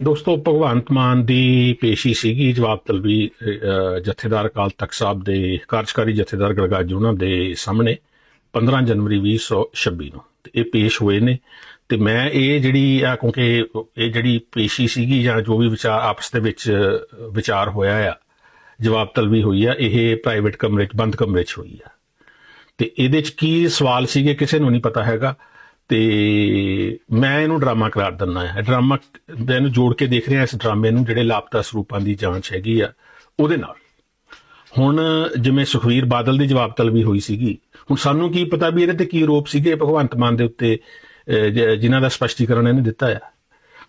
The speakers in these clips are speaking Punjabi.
ਦੋਸਤੋ, ਭਗਵੰਤ ਮਾਨ ਦੀ ਪੇਸ਼ੀ ਸੀਗੀ ਜਵਾਬ ਤਲਬੀ ਜਥੇਦਾਰ ਅਕਾਲ ਤਖਤ ਸਾਹਿਬ ਦੇ, ਕਾਰਜਕਾਰੀ ਜਥੇਦਾਰ ਗੜਗਾਜ ਉਹਨਾਂ ਦੇ ਸਾਹਮਣੇ 15 ਜਨਵਰੀ 2026 ਨੂੰ। ਇਹ ਪੇਸ਼ ਹੋਏ ਨੇ। ਤੇ ਮੈਂ ਇਹ ਜਿਹੜੀ, ਆ, ਕਿਉਂਕਿ ਇਹ ਜਿਹੜੀ ਪੇਸ਼ੀ ਸੀਗੀ ਜਾਂ ਜੋ ਵੀ ਵਿਚਾਰ, ਆਪਸ ਦੇ ਵਿੱਚ ਵਿਚਾਰ ਹੋਇਆ ਆ, ਜਵਾਬ ਤਲਬੀ ਹੋਈ ਆ, ਇਹ ਪ੍ਰਾਈਵੇਟ ਕਮਰੇ 'ਚ, ਬੰਦ ਕਮਰੇ 'ਚ ਹੋਈ ਆ। ਤੇ ਇਹਦੇ 'ਚ ਕੀ ਸਵਾਲ ਸੀਗੇ ਕਿਸੇ ਨੂੰ ਨਹੀਂ ਪਤਾ ਹੈਗਾ। ਤੇ ਮੈਂ ਇਹਨੂੰ ਡਰਾਮਾ ਕਰਾਰ ਦਿੰਦਾ ਹੈ। ਡਰਾਮਾ ਇਹਨੂੰ ਜੋੜ ਕੇ ਦੇਖ ਰਿਹਾ ਇਸ ਡਰਾਮੇ ਨੂੰ ਜਿਹੜੇ ਲਾਪਤਾ ਸਰੂਪਾਂ ਦੀ ਜਾਂਚ ਹੈਗੀ ਆ ਉਹਦੇ ਨਾਲ। ਹੁਣ ਜਿਵੇਂ ਸੁਖਵੀਰ ਬਾਦਲ ਦੀ ਜਵਾਬ ਤਲਬੀ ਹੋਈ ਸੀਗੀ ਹੁਣ ਸਾਨੂੰ ਕੀ ਪਤਾ ਵੀ ਇਹਦੇ ਤੇ ਕੀ ਆਰੋਪ ਸੀਗੇ ਭਗਵੰਤ ਮਾਨ ਦੇ ਉੱਤੇ ਅਹ, ਜਿਨ੍ਹਾਂ ਦਾ ਸਪਸ਼ਟੀਕਰਨ ਇਹਨੇ ਦਿੱਤਾ ਆ।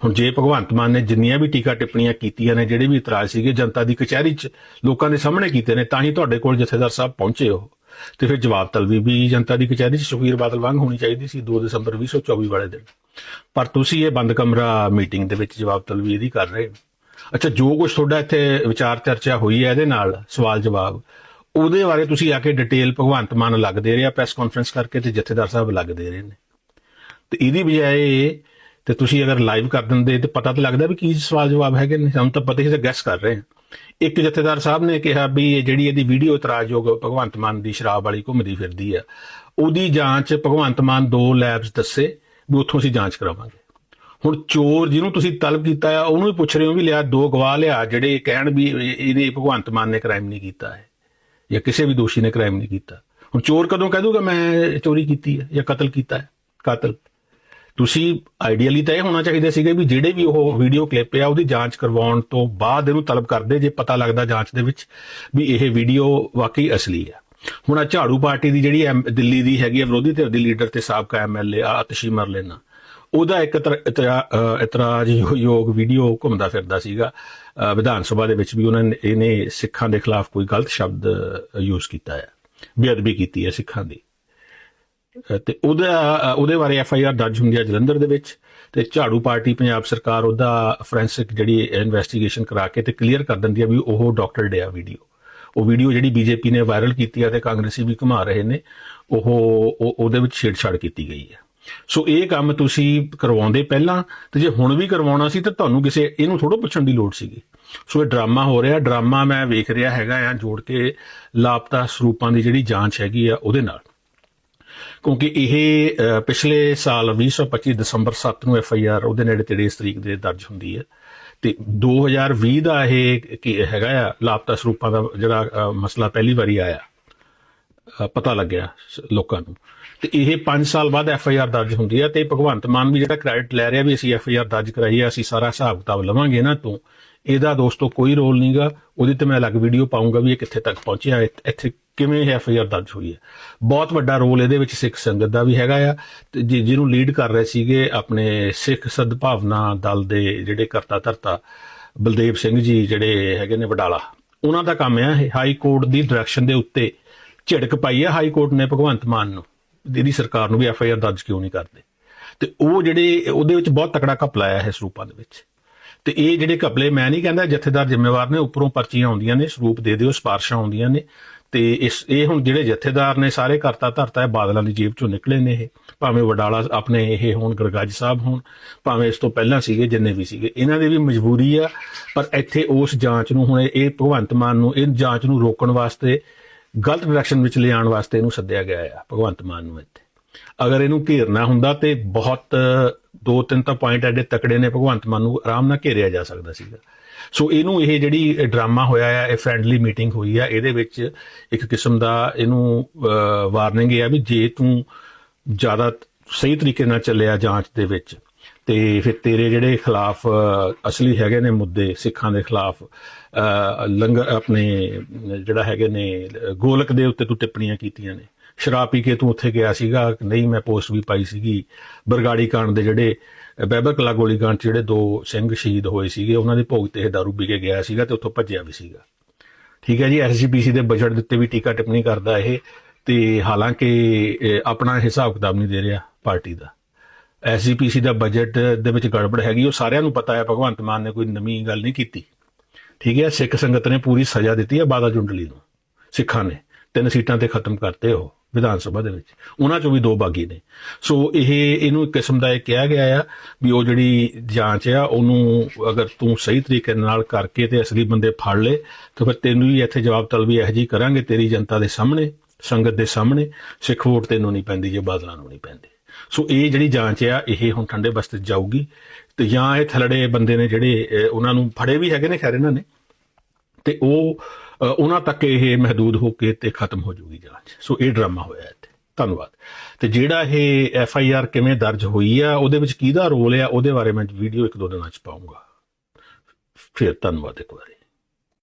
ਹੁਣ ਜੇ ਭਗਵੰਤ ਮਾਨ ਨੇ ਜਿੰਨੀਆਂ ਵੀ ਟੀਕਾ ਟਿੱਪਣੀਆਂ ਕੀਤੀਆਂ ਨੇ ਜਿਹੜੇ ਵੀ ਇਤਰਾਜ਼ ਸੀਗੇ ਜਨਤਾ ਦੀ ਕਚਹਿਰੀ 'ਚ ਲੋਕਾਂ ਦੇ ਸਾਹਮਣੇ ਕੀਤੇ ਨੇ ਤਾਂ ਹੀ ਤੁਹਾਡੇ ਕੋਲ ਜਥੇਦਾਰ ਸਾਹਿਬ ਪਹੁੰਚੇ ਹੋ ਤੇ ਫਿਰ ਜਵਾਬ ਤਲਬੀ ਵੀ ਜਨਤਾ ਦੀ ਕਚਹਿਰੀ 'ਚ ਸੁਖਵੀਰ ਬਾਦਲ ਵਾਂਗ ਹੋਣੀ ਚਾਹੀਦੀ ਸੀ 2 ਦਸੰਬਰ 2024 ਵਾਲੇ ਦਿਨ। ਪਰ ਤੁਸੀਂ ਇਹ ਬੰਦ ਕਮਰਾ ਮੀਟਿੰਗ ਦੇ ਵਿੱਚ ਜਵਾਬ ਤਲਬੀ ਇਹਦੀ ਕਰ ਰਹੇ ਹੋ। ਅੱਛਾ, ਜੋ ਕੁਝ ਤੁਹਾਡਾ ਇੱਥੇ ਵਿਚਾਰ ਚਰਚਾ ਹੋਈ ਹੈ ਇਹਦੇ ਨਾਲ ਸਵਾਲ ਜਵਾਬ। ਉਹਦੇ ਬਾਰੇ ਤੁਸੀਂ ਆ ਕੇ ਡਿਟੇਲ ਭਗਵੰਤ ਮਾਨ ਅਲੱਗ ਦੇ ਰਿਹਾ ਪ੍ਰੈਸ ਕਾਨਫਰੰਸ ਕਰਕੇ ਤੇ ਜਥੇਦਾਰ ਸਾਹਿਬ ਲੱਗ ਦੇ ਰਹੇ ਨੇ। ਤੇ ਇਹਦੀ ਬਜਾਏ ਤੇ ਤੁਸੀਂ ਅਗਰ ਲਾਈਵ ਕਰ ਦਿੰਦੇ ਤੇ ਪਤਾ ਤਾਂ ਲੱਗਦਾ ਵੀ ਕੀ ਸਵਾਲ ਜਵਾਬ ਹੈਗੇ ਨੇ, ਸਾਨੂੰ ਤਾਂ ਪਤਾ ਹੀ ਸੀ ਗੈਸ ਕਰ ਰਹੇ ਹਾਂ। ਇੱਕ ਜਥੇਦਾਰ ਸਾਹਿਬ ਨੇ ਕਿਹਾ ਵੀ ਇਹ ਜਿਹੜੀ ਇਹਦੀ ਵੀਡੀਓ ਇਤਰਾਜ਼ਯੋਗ ਭਗਵੰਤ ਮਾਨ ਦੀ ਸ਼ਰਾਬ ਵਾਲੀ ਘੁੰਮਦੀ ਫਿਰਦੀ ਆ ਉਹਦੀ ਜਾਂਚ ਭਗਵੰਤ ਮਾਨ ਦੋ ਲੈਬਸ ਦੱਸੇ ਵੀ ਉੱਥੋਂ ਅਸੀਂ ਜਾਂਚ ਕਰਾਵਾਂਗੇ। ਹੁਣ ਚੋਰ ਜਿਹਨੂੰ ਤੁਸੀਂ ਤਲਬ ਕੀਤਾ ਆ, ਉਹਨੂੰ ਵੀ ਪੁੱਛ ਰਹੇ ਹੋ ਵੀ ਲਿਆ ਦੋ ਗਵਾਹ ਲਿਆ, ਜਿਹੜੇ ਕਹਿਣ ਵੀ ਇਹ- ਇਹਨੇ ਭਗਵੰਤ ਮਾਨ ਨੇ ਕ੍ਰਾਈਮ ਨਹੀਂ ਕੀਤਾ ਹੈ, ਜਾਂ ਕਿਸੇ ਵੀ ਦੋਸ਼ੀ ਨੇ ਕ੍ਰਾਈਮ ਨਹੀਂ ਕੀਤਾ। ਹੁਣ ਚੋਰ ਕਦੋਂ ਕਹਿ ਦੂਗਾ, ਮੈਂ ਚੋਰੀ ਕੀਤੀ ਹੈ ਜਾਂ ਕਤਲ ਕੀਤਾ ਹੈ? ਕਾਤਲ। ਤੁਸੀਂ ਆਈਡੀਅਲੀ ਤਾਂ ਇਹ ਹੋਣਾ ਚਾਹੀਦਾ ਸੀਗਾ ਵੀ ਜਿਹੜੇ ਵੀ ਉਹ ਵੀਡੀਓ ਕਲਿੱਪ ਆ ਉਹਦੀ ਜਾਂਚ ਕਰਵਾਉਣ ਤੋਂ ਬਾਅਦ ਇਹਨੂੰ ਤਲਬ ਕਰਦੇ ਜੇ ਪਤਾ ਲੱਗਦਾ ਜਾਂਚ ਦੇ ਵਿੱਚ ਵੀ ਇਹ ਵੀਡੀਓ ਵਾਕਈ ਅਸਲੀ ਆ। ਹੁਣ ਆ ਝਾੜੂ ਪਾਰਟੀ ਦੀ ਜਿਹੜੀ ਐਮ- ਦਿੱਲੀ ਦੀ ਹੈਗੀ ਹੈ ਵਿਰੋਧੀ ਧਿਰ ਦੀ ਲੀਡਰ ਤੇ ਸਾਬਕਾ ਐਮਐਲਏ ਆਤਸ਼ੀ ਮਰਲੇਨਾ। ਉਹਦਾ ਇੱਕ ਇਤਰਾ- ਇਤਰਾ- ਅ, ਇਤਰਾਜ਼ਯੋਗ ਵੀਡੀਓ ਘੁੰਮਦਾ ਫਿਰਦਾ ਸੀਗਾ। ਵਿਧਾਨ ਸਭਾ ਦੇ ਵਿੱਚ ਵੀ ਉਹਨਾਂ ਨੇ ਇਹਨੇ ਸਿੱਖਾਂ ਦੇ ਖਿਲਾਫ ਕੋਈ ਗਲਤ ਸ਼ਬਦ ਯੂਜ਼ ਕੀਤਾ ਹੈ ਬੇਅਦਬੀ ਕੀਤੀ ਹੈ ਸਿੱਖਾਂ ਦੀ। ਤੇ ਉਹਦਾ ਉਹਦੇ ਬਾਰੇ ਐਫ ਆਈ ਆਰ ਦਰਜ ਹੁੰਦੀ ਹੈ ਜਲੰਧਰ ਦੇ ਵਿੱਚ, ਤੇ ਝਾੜੂ ਪਾਰਟੀ ਪੰਜਾਬ ਸਰਕਾਰ ਉਹਦਾ ਫੋਰੈਂਸਿਕ ਜਿਹੜੀ ਇਨਵੈਸਟੀਗੇਸ਼ਨ ਕਰਾ ਕੇ ਤੇ ਕਲੀਅਰ ਕਰ ਦਿੰਦੀ ਹੈ ਵੀ ਉਹ ਡਾਕਟਰ ਡਿਆ ਵੀਡੀਓ ਉਹ ਵੀਡੀਓ ਜਿਹੜੀ ਬੀਜੇਪੀ ਨੇ ਵਾਇਰਲ ਕੀਤੀ ਹੈ ਤੇ ਕਾਂਗਰਸੀ ਵੀ ਘੁਮਾ ਰਹੇ ਨੇ, ਉਹ, ਉਹ- ਉਹਦੇ ਵਿੱਚ ਛੇੜਛਾੜ ਕੀਤੀ ਗਈ ਹੈ ਸੋ ਇਹ ਕੰਮ ਤੁਸੀਂ ਕਰਵਾਉਂਦੇ ਪਹਿਲਾਂ, ਤੇ ਜੇ ਹੁਣ ਵੀ ਕਰਵਾਉਣਾ ਸੀ ਤਾਂ ਤੁਹਾਨੂੰ ਕਿਸੇ, ਇਹਨੂੰ ਥੋੜਾ ਪੁੱਛਣ ਦੀ ਲੋੜ ਸੀਗੀ। ਸੋ ਇਹ ਡਰਾਮਾ ਹੋ ਰਿਹਾ, ਡਰਾਮਾ ਮੈਂ ਵੇਖ ਰਿਹਾ ਹੈਗਾ ਆ ਜੋੜ ਕੇ ਲਾਪਤਾ ਸਰੂਪਾਂ ਦੀ ਜਿਹੜੀ ਜਾਂਚ ਹੈਗੀ ਆ ਉਹਦੇ ਨਾਲ। ਕਿਉਂਕਿ ਇਹ ਪਿਛਲੇ ਸਾਲ 2025 ਦਸੰਬਰ 7 ਨੂੰ ਐਫ ਆਈ ਆਰ ਉਹਦੇ ਨੇੜੇ ਤੇੜੇ ਇਸ ਤਰੀਕ ਦੇ ਦਰਜ ਹੁੰਦੀ ਹੈ। ਤੇ 2020 ਦਾ ਇਹ ਕੀ ਹੈਗਾ ਆ, ਲਾਪਤਾ ਸਰੂਪਾਂ ਦਾ ਜਿਹੜਾ ਮਸਲਾ ਪਹਿਲੀ ਵਾਰੀ ਆਇਆ ਪਤਾ ਲੱਗਿਆ ਲੋਕਾਂ ਨੂੰ। ਤੇ ਇਹ 5 ਸਾਲ ਬਾਅਦ ਐਫ ਆਈ ਆਰ ਦਰਜ ਹੁੰਦੀ ਹੈ ਤੇ ਭਗਵੰਤ ਮਾਨ ਵੀ ਜਿਹੜਾ ਕ੍ਰੈਡਿਟ ਲੈ ਰਿਹਾ ਵੀ ਅਸੀਂ ਐਫ ਆਈ ਆਰ ਦਰਜ ਕਰਾਈ ਹੈ, ਅਸੀਂ ਸਾਰਾ ਹਿਸਾਬ ਕਿਤਾਬ ਲਵਾਂਗੇ ਨਾ ਤੋਂ। ਇਹਦਾ ਦੋਸਤੋ ਕੋਈ ਰੋਲ ਨਹੀਂਗਾ ਉਹਦੀ ਤੇ ਮੈਂ ਅਲੱਗ ਵੀਡੀਓ ਪਾਉਂਗਾ ਵੀ ਇਹ ਕਿੱਥੇ ਤੱਕ ਪਹੁੰਚਿਆ, ਇੱਥੇ ਕਿਵੇਂ ਐਫ ਆਈ ਆਰ ਦਰਜ ਹੋਈ ਹੈ? ਬਹੁਤ ਵੱਡਾ ਰੋਲ ਇਹਦੇ ਵਿੱਚ ਸਿੱਖ ਸੰਗਤ ਦਾ ਵੀ ਹੈਗਾ ਆ। ਤੇ ਜਿ- ਜਿਹਨੂੰ ਲੀਡ ਕਰ ਰਹੇ ਸੀਗੇ ਆਪਣੇ ਸਿੱਖ ਸਦਭਾਵਨਾ ਦਲ ਦੇ ਜਿਹੜੇ ਕਰਤਾ ਧਰਤਾ ਬਲਦੇਵ ਸਿੰਘ ਜੀ, ਜਿਹੜੇ ਹੈਗੇ ਨੇ ਵਡਾਲਾ। ਉਹਨਾਂ ਦਾ ਕੰਮ ਆ ਹਾਈ ਕੋਰਟ ਦੀ ਡਾਇਰੈਕਸ਼ਨ ਦੇ ਉੱਤੇ ਝਿੜਕ ਪਾਈ ਹੈ ਹਾਈ ਕੋਰਟ ਨੇ ਭਗਵੰਤ ਮਾਨ ਨੂੰ। ਇਹਦੀ ਸਰਕਾਰ ਨੂੰ ਵੀ ਐਫ ਆਈ ਆਰ ਦਰਜ ਕਿਉਂ ਨਹੀਂ ਕਰਦੇ? ਤੇ ਉਹ ਜਿਹੜੇ, ਉਹਦੇ ਵਿੱਚ ਬਹੁਤ ਤਕੜਾ ਘਪਲਾ ਆਇਆ ਹੈ ਸਰੂਪਾਂ ਦੇ ਵਿੱਚ। ਤੇ ਇਹ ਜਿਹੜੇ ਘਪਲੇ, ਮੈਂ ਨਹੀਂ ਕਹਿੰਦਾ ਜਥੇਦਾਰ ਜ਼ਿੰਮੇਵਾਰ ਨੇ, ਉੱਪਰੋਂ ਪਰਚੀਆਂ ਆਉਂਦੀਆਂ ਨੇ, ਸਰੂਪ ਦੇ ਦਿਓ, ਸਿਫਾਰਸ਼ਾਂ ਆਉਂਦੀਆਂ ਨੇ। ਤੇ ਇਸ, ਇਹ ਹੁਣ ਜਿਹੜੇ ਜਥੇਦਾਰ ਨੇ ਸਾਰੇ ਕਰਤਾ ਧਰਤਾ ਹੈ ਬਾਦਲਾਂ ਦੀ ਜੇਬ ਚੋਂ ਨਿਕਲੇ ਨੇ ਇਹ। ਭਾਵੇਂ ਵਡਾਲਾ ਆਪਣੇ ਇਹ ਹੋਣ ਗਰਗੱਜ ਸਾਹਿਬ ਹੋਣ, ਭਾਵੇਂ ਇਸ ਤੋਂ ਪਹਿਲਾਂ ਸੀਗੇ, ਜਿੰਨੇ ਵੀ ਸੀਗੇ, ਇਹਨਾਂ ਦੀ ਵੀ ਮਜਬੂਰੀ ਆ, ਪਰ ਇੱਥੇ ਉਸ ਜਾਂਚ ਨੂੰ ਹੁਣ ਇਹ ਭਗਵੰਤ ਮਾਨ ਨੂੰ, ਇਹ ਜਾਂਚ ਨੂੰ ਰੋਕਣ ਵਾਸਤੇ, ਗਲਤ ਡਾਇਰੈਕਸ਼ਨ ਵਿੱਚ ਲਿਆਉਣ ਵਾਸਤੇ ਇਹਨੂੰ ਸੱਦਿਆ ਗਿਆ ਆ, ਭਗਵੰਤ ਮਾਨ ਨੂੰ ਇੱਥੇ। ਅਗਰ ਇਹਨੂੰ ਘੇਰਨਾ ਹੁੰਦਾ ਤੇ ਬਹੁਤ, ਦੋ ਤਿੰਨ ਤਾਂ ਪੁਆਇੰਟ ਐਡੇ ਤਕੜੇ ਨੇ ਭਗਵੰਤ ਮਾਨ ਨੂੰ ਆਰਾਮ ਨਾਲ ਘੇਰਿਆ ਜਾ ਸਕਦਾ ਸੀਗਾ। ਸੋ ਇਹਨੂੰ ਇਹ ਜਿਹੜੀ ਡਰਾਮਾ ਹੋਇਆ ਆ, ਇਹ ਫ੍ਰੈਂਡਲੀ ਮੀਟਿੰਗ ਹੋਈ ਆ, ਇਹਦੇ ਵਿੱਚ ਇੱਕ ਕਿਸਮ ਦਾ ਇਹਨੂੰ ਵਾਰਨਿੰਗ ਇਹ ਆ ਵੀ ਜੇ ਤੂੰ ਜ਼ਿਆਦਾ ਸਹੀ ਤਰੀਕੇ ਨਾਲ ਚੱਲਿਆ ਜਾਂਚ ਦੇ ਵਿੱਚ, ਤੇ ਫਿਰ ਤੇਰੇ ਜਿਹੜੇ ਖਿਲਾਫ ਅਸਲੀ ਹੈਗੇ ਨੇ ਮੁੱਦੇ, ਸਿੱਖਾਂ ਦੇ ਖਿਲਾਫ ਲੰਗਰ ਆਪਣੇ ਜਿਹੜਾ ਹੈਗੇ ਨੇ, ਗੋਲਕ ਦੇ ਉੱਤੇ ਤੂੰ ਟਿੱਪਣੀਆਂ ਕੀਤੀਆਂ ਨੇ। ਸ਼ਰਾਬ ਪੀ ਕੇ ਤੂੰ ਉੱਥੇ ਗਿਆ ਸੀਗਾ, ਨਹੀਂ ਮੈਂ ਪੋਸਟ ਵੀ ਪਾਈ ਸੀਗੀ। ਬਰਗਾੜੀ ਕਾਂਡ ਦੇ ਜਿਹੜੇ, ਬੈਬਰ ਕਲਾ ਗੋਲੀ ਕਾਂਡ 'ਚ ਜਿਹੜੇ ਦੋ ਸਿੰਘ ਸ਼ਹੀਦ ਹੋਏ ਸੀਗੇ, ਉਹਨਾਂ ਦੇ ਭੋਗ ਤੇ ਇਹ ਦਾਰੂ ਪੀ ਕੇ ਗਿਆ ਸੀਗਾ ਤੇ ਉੱਥੋਂ ਭੱਜਿਆ ਵੀ ਸੀਗਾ। ਠੀਕ ਹੈ ਜੀ ਐਸਜੀਪੀਸੀ ਦੇ ਬਜਟ ਦੇ ਉੱਤੇ ਵੀ ਟੀਕਾ ਟਿੱਪਣੀ ਕਰਦਾ ਇਹ, ਤੇ ਹਾਲਾਂਕਿ ਆਪਣਾ ਹਿਸਾਬ ਕਿਤਾਬ ਨਹੀਂ ਦੇ ਰਿਹਾ ਪਾਰਟੀ ਦਾ। ਐਸਜੀਪੀਸੀ ਦਾ ਬਜਟ ਦੇ ਵਿੱਚ ਗੜਬੜ ਹੈਗੀ, ਉਹ ਸਾਰਿਆਂ ਨੂੰ ਪਤਾ ਹੈ, ਭਗਵੰਤ ਮਾਨ ਨੇ ਕੋਈ ਨਵੀਂ ਗੱਲ ਨਹੀਂ ਕੀਤੀ। ਠੀਕ ਹੈ, ਸਿੱਖ ਸੰਗਤ ਨੇ ਪੂਰੀ ਸਜ਼ਾ ਦਿੱਤੀ ਹੈ ਬਾਦਾ ਜੁੰਡਲੀ ਨੂੰ, ਸਿੱਖਾਂ ਨੇ, ਤਿੰਨ ਸੀਟਾਂ ਤੇ ਖਤਮ ਕਰਤੇ ਹੋ ਵਿਧਾਨ ਸਭਾ ਦੇ ਵਿੱਚ। ਉਹਨਾਂ ਚੋਂ ਵੀ ਦੋ ਬਾਗੀ ਨੇ। ਸੋ ਇਹ, ਇਹਨੂੰ ਇੱਕ ਕਿਸਮ ਦਾ ਇਹ ਕਿਹਾ ਗਿਆ ਆ ਵੀ ਉਹ ਜਿਹੜੀ ਜਾਂਚ ਆ, ਉਹਨੂੰ ਅਗਰ ਤੂੰ ਸਹੀ ਤਰੀਕੇ ਨਾਲ ਕਰਕੇ ਤੇ ਅਸਲੀ ਬੰਦੇ ਫੜ ਲੇ, ਤਾਂ ਫਿਰ ਤੈਨੂੰ ਵੀ ਇੱਥੇ ਜਵਾਬ ਤਲਬੀ ਇਹੋ ਜੀ ਕਰਾਂਗੇ ਤੇਰੀ ਜਨਤਾ ਦੇ ਸਾਹਮਣੇ, ਸੰਗਤ ਦੇ ਸਾਹਮਣੇ। ਸਿੱਖ ਵੋਟ ਤੈਨੂੰ ਨਹੀਂ ਪੈਂਦੀ, ਜੇ ਬਾਦਲਾਂ ਨੂੰ ਨਹੀਂ ਪੈਂਦੀ। ਸੋ ਇਹ ਜਿਹੜੀ ਜਾਂਚ ਆ, ਇਹ ਹੁਣ ਠੰਡੇ ਬਸਤੇ ਜਾਊਗੀ। ਤੇ ਜਾਂ ਇਹ ਥਲੜੇ ਬੰਦੇ ਨੇ ਜਿਹੜੇ ਉਹਨਾਂ ਨੂੰ ਫੜੇ ਵੀ ਹੈਗੇ ਨੇ, ਖੈਰ ਇਹਨਾਂ ਨੇ। ਤੇ ਉਹ ਉਹਨਾਂ ਤੱਕ ਇਹ ਮਹਦੂਦ ਹੋ ਕੇ ਤੇ ਖਤਮ ਹੋ ਜੂਗੀ ਜਾਂਚ। ਸੋ ਇਹ ਡਰਾਮਾ ਹੋਇਆ ਇੱਥੇ। ਧੰਨਵਾਦ। ਤੇ ਜਿਹੜਾ ਇਹ ਐਫ ਆਈ ਆਰ ਕਿਵੇਂ ਦਰਜ ਹੋਈ ਆ, ਉਹਦੇ ਵਿੱਚ ਕਿਹਦਾ ਰੋਲ ਆ, ਉਹਦੇ ਬਾਰੇ ਮੈਂ ਵੀਡੀਓ ਇੱਕ ਦੋ ਦਿਨਾਂ ਚ ਪਾਉਂਗਾ। ਫਿਰ ਧੰਨਵਾਦ ਇੱਕ ਵਾਰੀ।